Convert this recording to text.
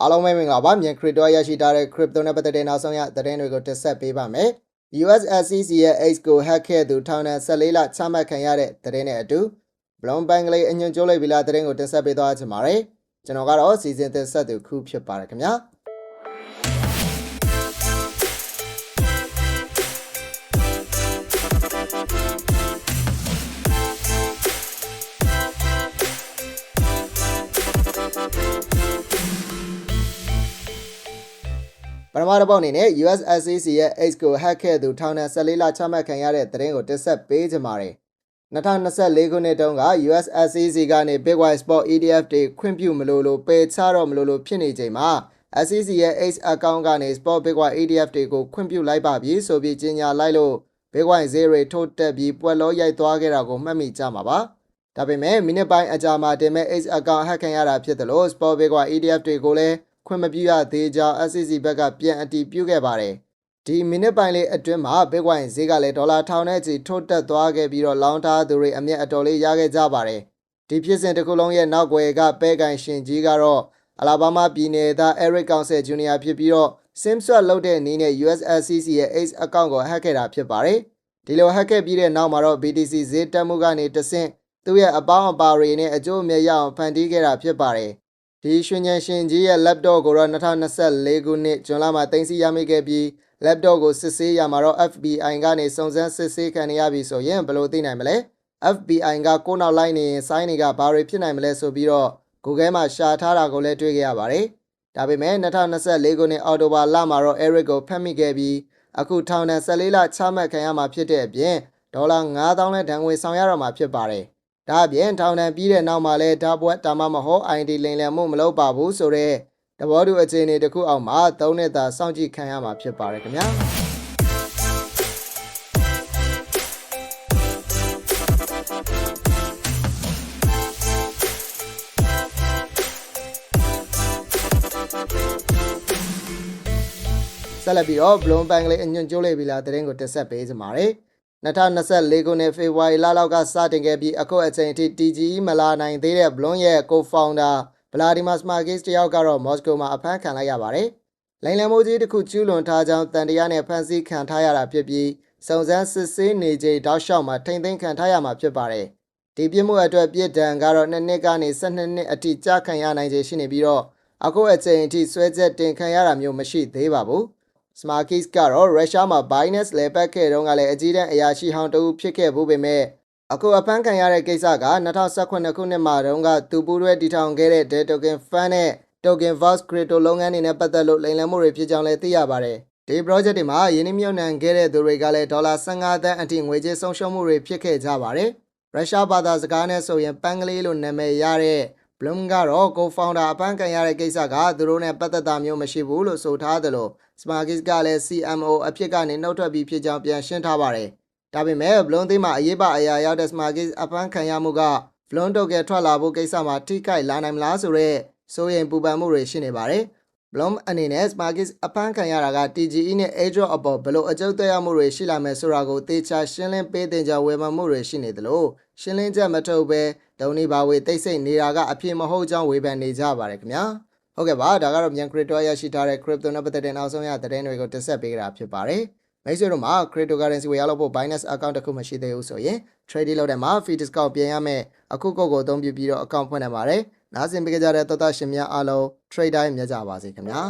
အားလုံးပဲမင်္ဂလာပါမြန် crypto ရရှိထားတဲ့ crypto နဲ့ပတ်သက်တဲ့နောက်ဆုံးရသတင်းတွေကိုတင်ဆက်ပေးပါမယ် USSCC ရဲ့ X ကို hack ခဲ့သူထောင်ဒဏ်14လချမှတ်ခံရတဲ့သတင်းနဲ့အတူ Bloomberg လေးအညွှန်ကျိုးလိုက်ပြီလားသတင်းကိုတင်ဆက်ပေးသွားချင်ပါတယ်ကျွန်တော်ကတော့စီစဉ်တင်ဆက်သူခုဖြစ်ပါတယ်ခင်ဗျာ ပထမတစ်ပုတ်အနေနဲ့ USSCC ရဲ့ X ကို hack ခဲ့သူထောင်ဒဏ်14လချမှတ်ခံရတဲ့သတင်းကိုတင်ဆက်ပေးကြပါမယ်။2024ခုနှစ်တုန်းက USSCC ကနေ Bitcoin Spot ETF တွေခွင့်ပြုမလို့လို့ပယ်ချတော့မလို့လို့ဖြစ်နေချိန်မှာ SCC ရဲ့ X account ကနေ Spot Bitcoin ETF တွေကိုခွင့်ပြုလိုက်ပါပြီဆိုပြီးကြေညာလိုက်လို့ Bitcoin ဈေးတွေထိုးတက်ပြီးပွက်လို့ရိုက်သွားခဲ့တာကိုမှတ်မိကြမှာပါ။ဒါပေမဲ့မိနစ်ပိုင်းအကြာမှာတင်မဲ့ X account hack ခံရတာဖြစ်တယ်လို့ Spot Bitcoin ETF တွေကိုလည်း ခွင့်မပြုရသေးကြောင်း SCC ဘက်ကပြန်အတည်ပြုခဲ့ပါတယ်။ဒီမိနစ်ပိုင်းလေးအတွင်းမှာ Bitcoin ဈေးကလည်းဒေါ်လာထောင်နဲ့ချီထိုးတက်သွားခဲ့ပြီးတော့လောင်းထားသူတွေအမျက်အတော်လေးရခဲ့ကြပါတယ်။ဒီဖြစ်စဉ်တစ်ခုလုံးရဲ့နောက်ွယ်ကပဲကန်ရှင်ကြီးကတော့အလာဘားမားပြည်နယ်သား Eric Council Jr. ဖြစ်ပြီးတော့ SIM swap လုပ်တဲ့နည်းနဲ့ USSCC ရဲ့ X account ကို hack ခဲ့တာဖြစ်ပါတယ်။ဒီလို hack ခဲ့ပြီးတဲ့နောက်မှာတော့ BTC ဈေးတက်မှုကနေတဆင့်သူ့ရဲ့အပေါင်းအပါတွေနဲ့အကျိုးအမြတ်ရအောင်ဖန်တီးခဲ့တာဖြစ်ပါတယ်။ ဒီရွှေညံရှင်ကြီးရဲ့ laptop ကိုတော့2024ခုနှစ်ဇွန်လမှာတင်စီရမိခဲ့ပြီး laptop ကိုစစ်ဆေးရမှာတော့ FBI ကနေစုံစမ်းစစ်ဆေးခံရပြီဆိုရင်ဘယ်လိုသိနိုင်မလဲ FBI ကကိုနောက်လိုက်နေရင်စိုင်းတွေကဘာတွေဖြစ်နိုင်မလဲဆိုပြီးတော့ Google မှာရှာထားတာကိုလည်းတွေ့ခဲ့ရပါတယ်ဒါပေမဲ့2024ခုနှစ်အောက်တိုဘာလမှာတော့ Eric ကိုဖမ်းမိခဲ့ပြီးအခုထောင်ဒဏ်14လချမှတ်ခံရမှာဖြစ်တဲ့အပြင်ဒေါ်လာ9000နဲ့ဒဏ်ငွေဆောင်ရတော့မှာဖြစ်ပါတယ် ဒါအပြင်ထောင်ဒဏ်ပြီးတဲ့နောက်မှာလဲဒါဘွက်တာမမဟုတ် ID လိမ်လည်မှုမလုပ်ပါဘူးဆိုတော့တဘောတူအခြေအနေတစ်ခုအောက်မှာသုံးနှစ်သာစောင့်ကြည့်ခံရမှာဖြစ်ပါတယ်ခင်ဗျာဆက်လက်ပြီးတော့ Bloomberg လေးအညွှန်ကျိုးလေးပြီလားသတင်းကိုတက်ဆက်ပေးကြပါမယ် 2024ခုနှစ်ဖေဖော်ဝါရီလလောက်ကစတင်ခဲ့ပြီးအခုအချိန်အထိ TGE မလာနိုင်သေးတဲ့ Blon ရဲ့ co-founder Vladimir Smarkis တယောက်ကတော့ Moscow မှာအဖမ်းခံလိုက်ရပါတယ်။လိန်လံမိုးကြီးတစ်ခုကျူးလွန်ထားကြောင်းတန်တရားနဲ့ဖမ်းဆီးခံထားရတာဖြစ်ပြီးစုံစမ်းစစ်ဆေးနေချိန်တောက်လျှောက်မှာထိမ့်သိမ်းခံထားရမှာဖြစ်ပါတယ်။ဒီပြစ်မှုအတွက်ပြစ်ဒဏ်ကတော့2နှစ်ကနေ12နှစ်အထိကြာခံရနိုင်ခြေရှိနေပြီးတော့အခုအချိန်အထိဆွဲချက်တင်ခံရတာမျိုးမရှိသေးပါဘူး။ Smarkis ကတော့ရုရှားမှာ Binance လဲပတ်ခဲ့တုန်းကလည်းအကြီးတန်းအရာရှိဟောင်းတဦးဖြစ်ခဲ့ဘူးပေမဲ့အခုအဖမ်းခံရတဲ့ကိစ္စက2018ခုနှစ်မှာတုန်းကသူပူးတွဲတည်ထောင်ခဲ့တဲ့ Dead Token Fund နဲ့ Token Vox Crypto လုပ်ငန်းတွေနဲ့ပတ်သက်လို့လိမ်လည်မှုတွေဖြစ်ကြောင်းလည်းသိရပါတယ်။ဒီ project တွေမှာယင်းနှမြုပ်နှံခဲ့တဲ့သူတွေကလည်းဒေါ်လာ15သန်းအထိငွေကြေးဆုံးရှုံးမှုတွေဖြစ်ခဲ့ကြပါတယ်။ရုရှားဘာသာစကားနဲ့ဆိုရင်ပန်းကလေးလို့နာမည်ရတဲ့ Bloom ကတော့ co-founder အပန်းခံရတဲ့ကိစ္စကသူတို့နဲ့ပတ်သက်တာမျိုးမရှိဘူးလို့ဆိုထားသလို Smarkis ကလည်း CMO အဖြစ်ကနေနှုတ်ထွက်ပြီးဖြစ်ကြောင်းပြန်ရှင်းထားပါတယ်။ဒါပေမဲ့ Bloom သိမှာအရေးပါအရာရောက်တဲ့ Smarkis အပန်းခံရမှုက Bloom token ထွက်လာဖို့ကိစ္စမှာထိခိုက်လာနိုင်မလားဆိုတော့စိုးရိမ်ပူပန်မှုတွေရှိနေပါတယ်။ Bloom အနေနဲ့ Smarkis အပန်းခံရတာက TGE နဲ့ Airdrop အပေါ်ဘယ်လိုအကျုပ်သက်ရောက်မှုတွေရှိလာမယ်ဆိုတာကိုသေချာရှင်းလင်းပေးတင်ကြဝေဖန်မှုတွေရှိနေသလိုရှင်းလင်းချက်မထုတ်ဘဲဒုံနေပါဝေတိတ်ဆိတ်နေတာကအဖြစ်မဟုတ်ကြောင်းဝေဖန်နေကြပါတယ်ခင်ဗျာဟုတ်ကဲ့ပါဒါကတော့မြန် crypto ရရှိထားတဲ့ crypto နဲ့ပတ်သက်တဲ့နောက်ဆုံးရသတင်းတွေကိုတင်ဆက်ပေးကြတာဖြစ်ပါတယ်မိတ်ဆွေတို့မှာ cryptocurrency ဝယ်ရလို့ဖို့ Binance account တစ်ခုမရှိသေးဘူးဆိုရင် trading လုပ်တဲ့မှာ fee discount ပြင်ရမယ်အခုကုတ်ကိုအသုံးပြုပြီးတော့ account ဖွင့်နိုင်ပါတယ် နားဆင်ပေးကြတဲ့သောသားရှင်များအားလုံး trade တိုင်းမြတ်ကြပါစေခင်ဗျာ